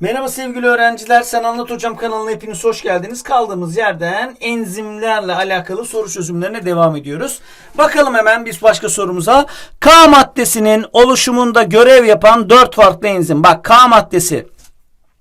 Merhaba sevgili öğrenciler. Sen Anlat Hocam kanalına hepiniz hoş geldiniz. Kaldığımız yerden enzimlerle alakalı soru çözümlerine devam ediyoruz. Bakalım hemen biz başka sorumuza. K maddesinin oluşumunda görev yapan 4 farklı enzim. Bak K maddesi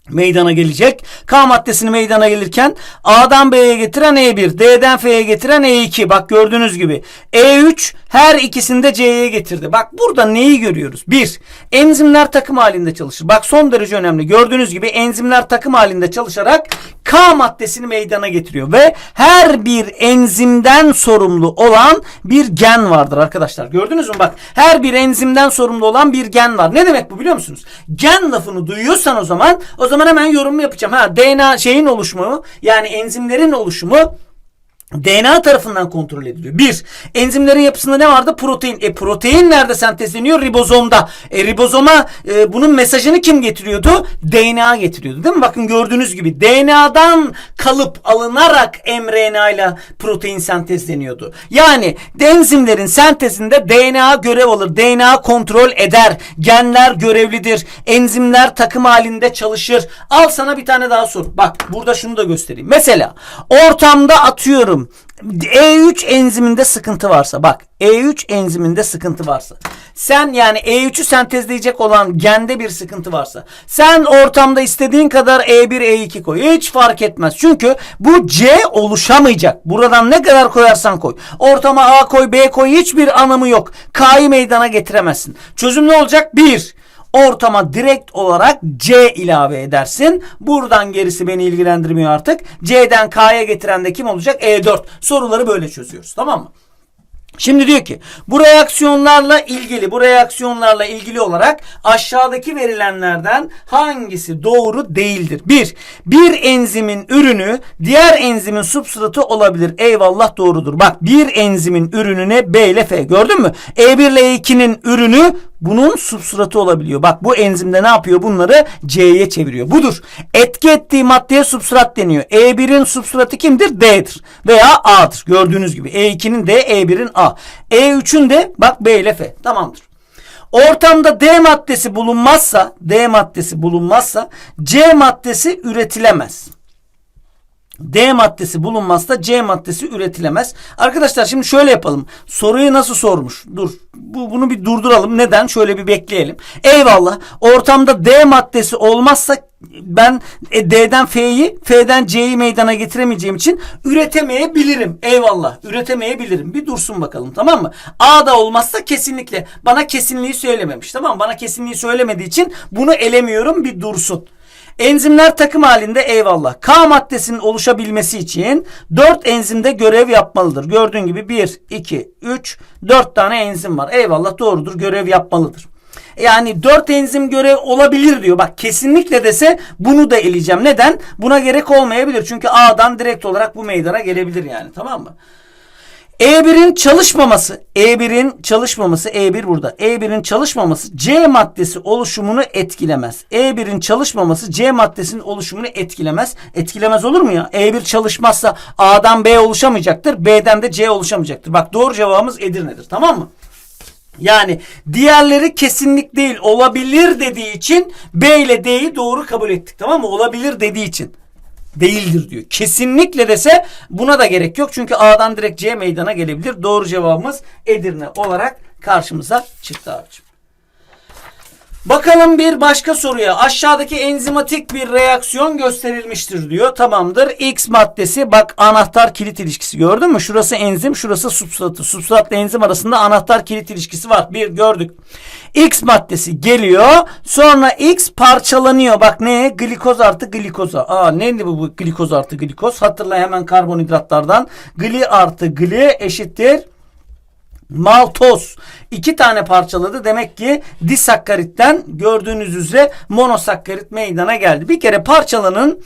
meydana gelecek. K maddesini meydana gelirken A'dan B'ye getiren E1, D'den F'ye getiren E2. Bak gördüğünüz gibi E3 her ikisini de C'ye getirdi. Bak burada neyi görüyoruz? 1. Enzimler takım halinde çalışır. Bak son derece önemli. Gördüğünüz gibi enzimler takım halinde çalışarak K maddesini meydana getiriyor ve her bir enzimden sorumlu olan bir gen vardır arkadaşlar. Gördünüz mü? Bak her bir enzimden sorumlu olan bir gen var. Ne demek bu biliyor musunuz? Gen lafını duyuyorsan o zaman o zaman hemen yorum yapacağım. Ha DNA şeyin oluşumu yani enzimlerin oluşumu DNA tarafından kontrol ediliyor. Bir, enzimlerin yapısında ne vardı? Protein. E protein nerede sentezleniyor? Ribozomda. E ribozoma e, bunun mesajını kim getiriyordu? DNA getiriyordu değil mi? Bakın gördüğünüz gibi DNA'dan kalıp alınarak mRNA ile protein sentezleniyordu. Yani enzimlerin sentezinde DNA görev alır. DNA kontrol eder. Genler görevlidir. Enzimler takım halinde çalışır. Al sana bir tane daha sor. Bak burada şunu da göstereyim. Mesela ortamda atıyorum E3 enziminde sıkıntı varsa bak E3 enziminde sıkıntı varsa sen yani E3'ü sentezleyecek olan gende bir sıkıntı varsa sen ortamda istediğin kadar E1 E2 koy. Hiç fark etmez. Çünkü bu C oluşamayacak. Buradan ne kadar koyarsan koy. Ortama A koy B koy hiçbir anlamı yok. K'yı meydana getiremezsin. Çözüm ne olacak? 1 ortama direkt olarak C ilave edersin. Buradan gerisi beni ilgilendirmiyor artık. C'den K'ya getiren de kim olacak? E4. Soruları böyle çözüyoruz. Tamam mı? Şimdi diyor ki bu reaksiyonlarla ilgili bu reaksiyonlarla ilgili olarak aşağıdaki verilenlerden hangisi doğru değildir? Bir, bir enzimin ürünü diğer enzimin substratı olabilir. Eyvallah doğrudur. Bak bir enzimin ürününe B ile F gördün mü? E1 ile E2'nin ürünü bunun substratı olabiliyor. Bak bu enzimde ne yapıyor? Bunları C'ye çeviriyor. Budur. Etki ettiği maddeye substrat deniyor. E1'in substratı kimdir? D'dir. Veya A'dır. Gördüğünüz gibi. E2'nin D, E1'in A. E3'ün de bak B ile F. Tamamdır. Ortamda D maddesi bulunmazsa, D maddesi bulunmazsa C maddesi üretilemez. D maddesi bulunmazsa C maddesi üretilemez. Arkadaşlar şimdi şöyle yapalım. Soruyu nasıl sormuş? Dur. Bu, bunu bir durduralım. Neden? Şöyle bir bekleyelim. Eyvallah. Ortamda D maddesi olmazsa ben e, D'den F'yi, F'den C'yi meydana getiremeyeceğim için üretemeyebilirim. Eyvallah. Üretemeyebilirim. Bir dursun bakalım tamam mı? A da olmazsa kesinlikle. Bana kesinliği söylememiş. Tamam mı? Bana kesinliği söylemediği için bunu elemiyorum. Bir dursun. Enzimler takım halinde eyvallah. K maddesinin oluşabilmesi için 4 enzimde görev yapmalıdır. Gördüğün gibi 1, 2, 3, 4 tane enzim var. Eyvallah doğrudur görev yapmalıdır. Yani 4 enzim görev olabilir diyor. Bak kesinlikle dese bunu da eleyeceğim. Neden? Buna gerek olmayabilir. Çünkü A'dan direkt olarak bu meydana gelebilir yani. Tamam mı? E1'in çalışmaması, E1'in çalışmaması, E1 burada. E1'in çalışmaması C maddesi oluşumunu etkilemez. E1'in çalışmaması C maddesinin oluşumunu etkilemez. Etkilemez olur mu ya? E1 çalışmazsa A'dan B oluşamayacaktır. B'den de C oluşamayacaktır. Bak doğru cevabımız Edirne'dir. Tamam mı? Yani diğerleri kesinlik değil olabilir dediği için B ile D'yi doğru kabul ettik. Tamam mı? Olabilir dediği için değildir diyor. Kesinlikle dese buna da gerek yok. Çünkü A'dan direkt C meydana gelebilir. Doğru cevabımız Edirne olarak karşımıza çıktı abicim. Bakalım bir başka soruya. Aşağıdaki enzimatik bir reaksiyon gösterilmiştir diyor. Tamamdır. X maddesi bak anahtar kilit ilişkisi gördün mü? Şurası enzim, şurası substratı. Substratla enzim arasında anahtar kilit ilişkisi var. Bir gördük. X maddesi geliyor. Sonra X parçalanıyor. Bak ne? Glikoz artı glikoza. Aa neydi bu, bu glikoz artı glikoz? Hatırla hemen karbonhidratlardan. Gli artı gli eşittir maltoz iki tane parçaladı. Demek ki disakkaritten gördüğünüz üzere monosakkarit meydana geldi. Bir kere parçalanın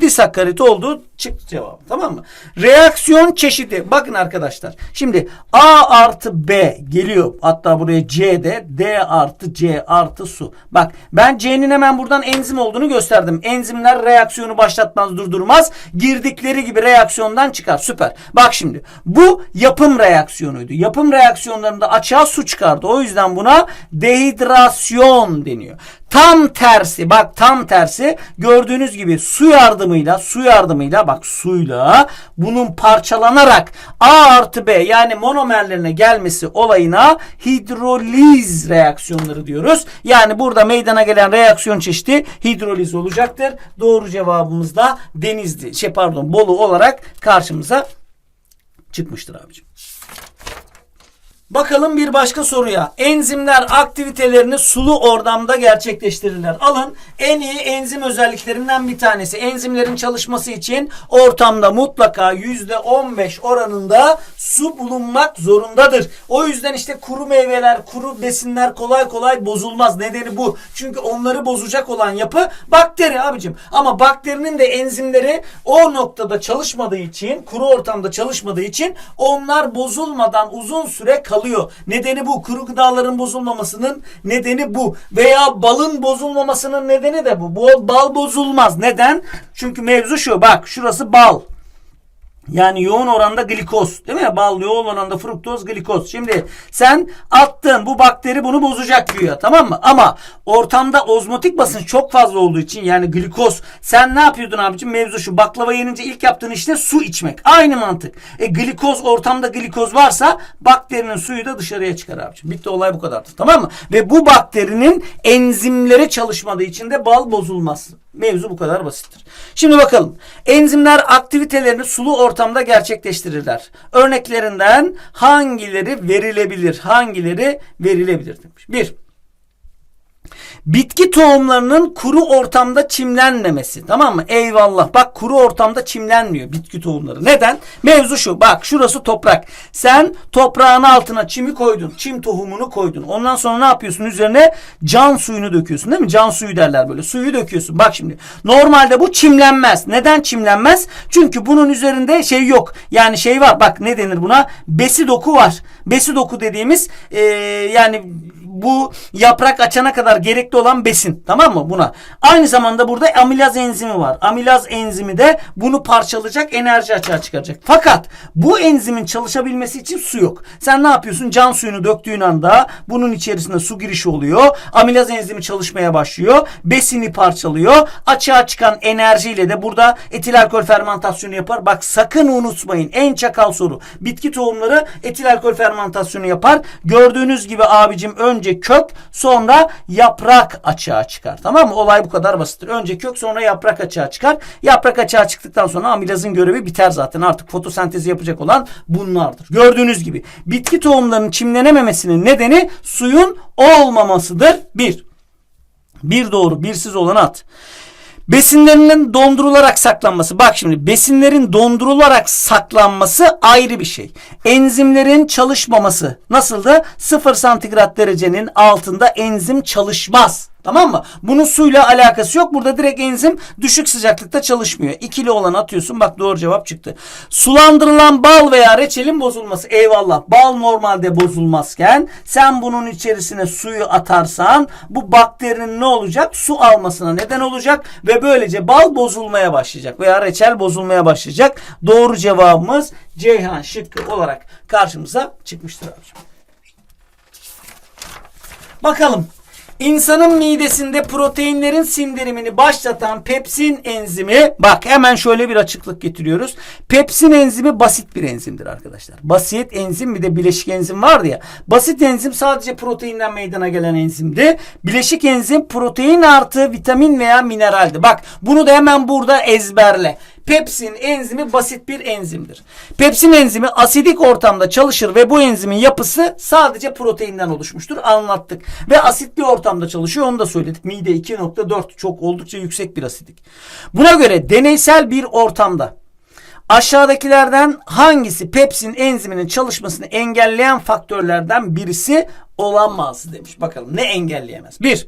disakkarit olduğu çıktı cevabı. Tamam mı? Reaksiyon çeşidi. Bakın arkadaşlar. Şimdi A artı B geliyor. Hatta buraya C de D artı C artı su. Bak ben C'nin hemen buradan enzim olduğunu gösterdim. Enzimler reaksiyonu başlatmaz durdurmaz. Girdikleri gibi reaksiyondan çıkar. Süper. Bak şimdi bu yapım reaksiyonuydu. Yapım reaksiyonlarında açığa su çıkardı. O yüzden buna dehidrasyon deniyor. Tam tersi bak tam tersi gördüğünüz gibi su yardımıyla su yardımıyla bak suyla bunun parçalanarak A artı B yani monomerlerine gelmesi olayına hidroliz reaksiyonları diyoruz. Yani burada meydana gelen reaksiyon çeşidi hidroliz olacaktır. Doğru cevabımız da Denizli şey pardon Bolu olarak karşımıza çıkmıştır abicim. Bakalım bir başka soruya. Enzimler aktivitelerini sulu ortamda gerçekleştirirler. Alın en iyi enzim özelliklerinden bir tanesi. Enzimlerin çalışması için ortamda mutlaka %15 oranında su bulunmak zorundadır. O yüzden işte kuru meyveler, kuru besinler kolay kolay bozulmaz. Nedeni bu. Çünkü onları bozacak olan yapı bakteri abicim. Ama bakterinin de enzimleri o noktada çalışmadığı için, kuru ortamda çalışmadığı için onlar bozulmadan uzun süre kalıyor. Nedeni bu. Kuru gıdaların bozulmamasının nedeni bu. Veya balın bozulmamasının nedeni de bu. Bu bal bozulmaz. Neden? Çünkü mevzu şu. Bak şurası bal. Yani yoğun oranda glikoz değil mi? Bal yoğun oranda fruktoz glikoz. Şimdi sen attın bu bakteri bunu bozacak güya tamam mı? Ama ortamda ozmotik basınç çok fazla olduğu için yani glikoz sen ne yapıyordun abicim? Mevzu şu baklava yenince ilk yaptığın işte su içmek. Aynı mantık. E glikoz ortamda glikoz varsa bakterinin suyu da dışarıya çıkar abicim. Bitti olay bu kadardır tamam mı? Ve bu bakterinin enzimleri çalışmadığı için de bal bozulmaz. Mevzu bu kadar basittir. Şimdi bakalım. Enzimler aktivitelerini sulu ortamda gerçekleştirirler. Örneklerinden hangileri verilebilir? Hangileri verilebilir demiş. Bir. Bitki tohumlarının kuru ortamda çimlenmemesi. Tamam mı? Eyvallah. Bak kuru ortamda çimlenmiyor bitki tohumları. Neden? Mevzu şu. Bak şurası toprak. Sen toprağın altına çimi koydun. Çim tohumunu koydun. Ondan sonra ne yapıyorsun? Üzerine can suyunu döküyorsun değil mi? Can suyu derler böyle. Suyu döküyorsun. Bak şimdi. Normalde bu çimlenmez. Neden çimlenmez? Çünkü bunun üzerinde şey yok. Yani şey var. Bak ne denir buna? Besi doku var. Besi doku dediğimiz ee, yani bu yaprak açana kadar gerekli olan besin. Tamam mı buna? Aynı zamanda burada amilaz enzimi var. Amilaz enzimi de bunu parçalayacak enerji açığa çıkaracak. Fakat bu enzimin çalışabilmesi için su yok. Sen ne yapıyorsun? Can suyunu döktüğün anda bunun içerisinde su girişi oluyor. Amilaz enzimi çalışmaya başlıyor. Besini parçalıyor. Açığa çıkan enerjiyle de burada etil alkol fermentasyonu yapar. Bak sakın unutmayın. En çakal soru. Bitki tohumları etil alkol fermentasyonu yapar. Gördüğünüz gibi abicim önce kök sonra yaprak açığa çıkar. Tamam mı? Olay bu kadar basittir. Önce kök sonra yaprak açığa çıkar. Yaprak açığa çıktıktan sonra amilazın görevi biter zaten. Artık fotosentezi yapacak olan bunlardır. Gördüğünüz gibi bitki tohumlarının çimlenememesinin nedeni suyun olmamasıdır. Bir. Bir doğru, birsiz olan at. Besinlerinin dondurularak saklanması. Bak şimdi besinlerin dondurularak saklanması ayrı bir şey. Enzimlerin çalışmaması. Nasıldı? 0 santigrat derecenin altında enzim çalışmaz. Tamam mı? Bunun suyla alakası yok. Burada direkt enzim düşük sıcaklıkta çalışmıyor. İkili olan atıyorsun. Bak doğru cevap çıktı. Sulandırılan bal veya reçelin bozulması. Eyvallah. Bal normalde bozulmazken sen bunun içerisine suyu atarsan bu bakterinin ne olacak? Su almasına neden olacak ve böylece bal bozulmaya başlayacak veya reçel bozulmaya başlayacak. Doğru cevabımız Ceyhan şıkkı olarak karşımıza çıkmıştır. Bakalım İnsanın midesinde proteinlerin sindirimini başlatan pepsin enzimi bak hemen şöyle bir açıklık getiriyoruz. Pepsin enzimi basit bir enzimdir arkadaşlar. Basit enzim bir de bileşik enzim vardı ya. Basit enzim sadece proteinden meydana gelen enzimdi. Bileşik enzim protein artı vitamin veya mineraldi. Bak bunu da hemen burada ezberle. Pepsin enzimi basit bir enzimdir. Pepsin enzimi asidik ortamda çalışır ve bu enzimin yapısı sadece proteinden oluşmuştur. Anlattık. Ve asitli ortamda çalışıyor onu da söyledik. Mide 2.4 çok oldukça yüksek bir asidik. Buna göre deneysel bir ortamda aşağıdakilerden hangisi pepsin enziminin çalışmasını engelleyen faktörlerden birisi olamaz demiş. Bakalım ne engelleyemez? Bir,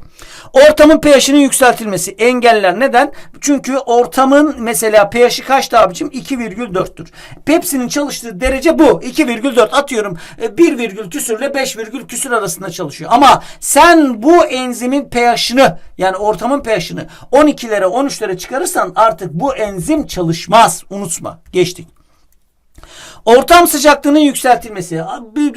ortamın pH'inin yükseltilmesi engeller. Neden? Çünkü ortamın mesela pH'i kaçtı abicim? 2,4'tür. Pepsi'nin çalıştığı derece bu. 2,4 atıyorum. 1 virgül küsürle 5 virgül küsür arasında çalışıyor. Ama sen bu enzimin pH'ını yani ortamın pH'ını 12'lere 13'lere çıkarırsan artık bu enzim çalışmaz. Unutma. Geçtik. Ortam sıcaklığının yükseltilmesi.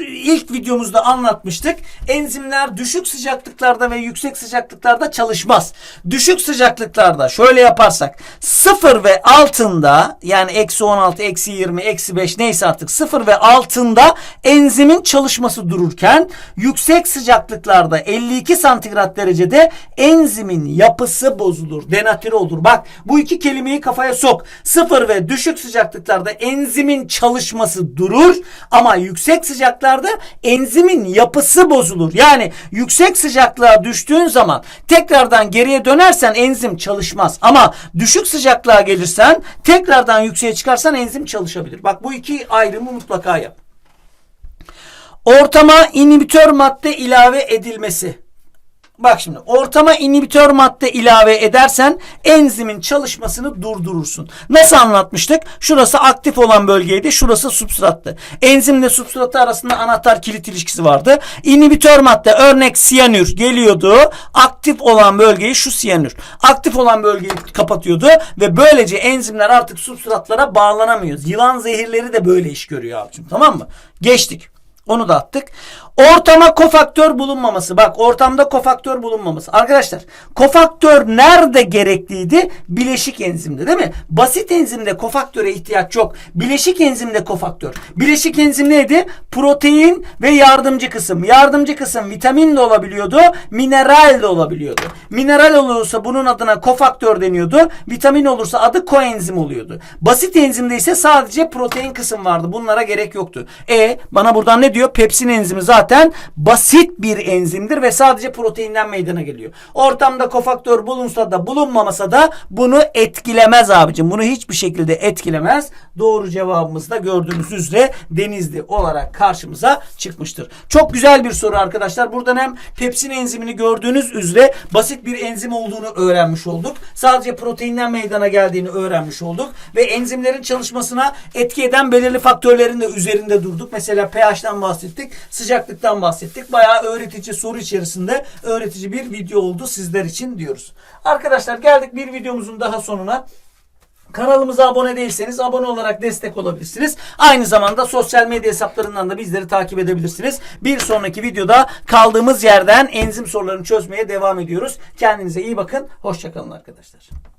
İlk videomuzda anlatmıştık. Enzimler düşük sıcaklıklarda ve yüksek sıcaklıklarda çalışmaz. Düşük sıcaklıklarda şöyle yaparsak 0 ve altında yani eksi 16, eksi 20, eksi 5 neyse artık 0 ve altında enzimin çalışması dururken yüksek sıcaklıklarda 52 santigrat derecede enzimin yapısı bozulur. Denatüre olur. Bak bu iki kelimeyi kafaya sok. Sıfır ve düşük sıcaklıklarda enzimin çalışması durur ama yüksek sıcaklarda enzimin yapısı bozulur. Yani yüksek sıcaklığa düştüğün zaman tekrardan geriye dönersen enzim çalışmaz. Ama düşük sıcaklığa gelirsen tekrardan yükseğe çıkarsan enzim çalışabilir. Bak bu iki ayrımı mutlaka yap. Ortama inhibitör madde ilave edilmesi. Bak şimdi ortama inhibitör madde ilave edersen enzimin çalışmasını durdurursun. Nasıl anlatmıştık? Şurası aktif olan bölgeydi. Şurası substrattı. Enzimle substratı arasında anahtar kilit ilişkisi vardı. İnhibitör madde örnek siyanür geliyordu. Aktif olan bölgeyi şu siyanür. Aktif olan bölgeyi kapatıyordu ve böylece enzimler artık substratlara bağlanamıyor. Yılan zehirleri de böyle iş görüyor abicim. Tamam mı? Geçtik. Onu da attık. Ortama kofaktör bulunmaması. Bak ortamda kofaktör bulunmaması. Arkadaşlar kofaktör nerede gerekliydi? Bileşik enzimde değil mi? Basit enzimde kofaktöre ihtiyaç yok. Bileşik enzimde kofaktör. Bileşik enzim neydi? Protein ve yardımcı kısım. Yardımcı kısım vitamin de olabiliyordu. Mineral de olabiliyordu. Mineral olursa bunun adına kofaktör deniyordu. Vitamin olursa adı koenzim oluyordu. Basit enzimde ise sadece protein kısım vardı. Bunlara gerek yoktu. E bana buradan ne diyor? Pepsin enzimi zaten basit bir enzimdir ve sadece proteinden meydana geliyor. Ortamda kofaktör bulunsa da bulunmamasa da bunu etkilemez abicim. Bunu hiçbir şekilde etkilemez. Doğru cevabımız da gördüğünüz üzere denizli olarak karşımıza çıkmıştır. Çok güzel bir soru arkadaşlar. Buradan hem pepsin enzimini gördüğünüz üzere basit bir enzim olduğunu öğrenmiş olduk. Sadece proteinden meydana geldiğini öğrenmiş olduk ve enzimlerin çalışmasına etki eden belirli faktörlerin de üzerinde durduk. Mesela pH'ten bahsettik, sıcaklıktan bahsettik. Bayağı öğretici soru içerisinde öğretici bir video oldu sizler için diyoruz. Arkadaşlar geldik bir videomuzun daha sonuna. Kanalımıza abone değilseniz abone olarak destek olabilirsiniz. Aynı zamanda sosyal medya hesaplarından da bizleri takip edebilirsiniz. Bir sonraki videoda kaldığımız yerden enzim sorularını çözmeye devam ediyoruz. Kendinize iyi bakın. Hoşçakalın arkadaşlar.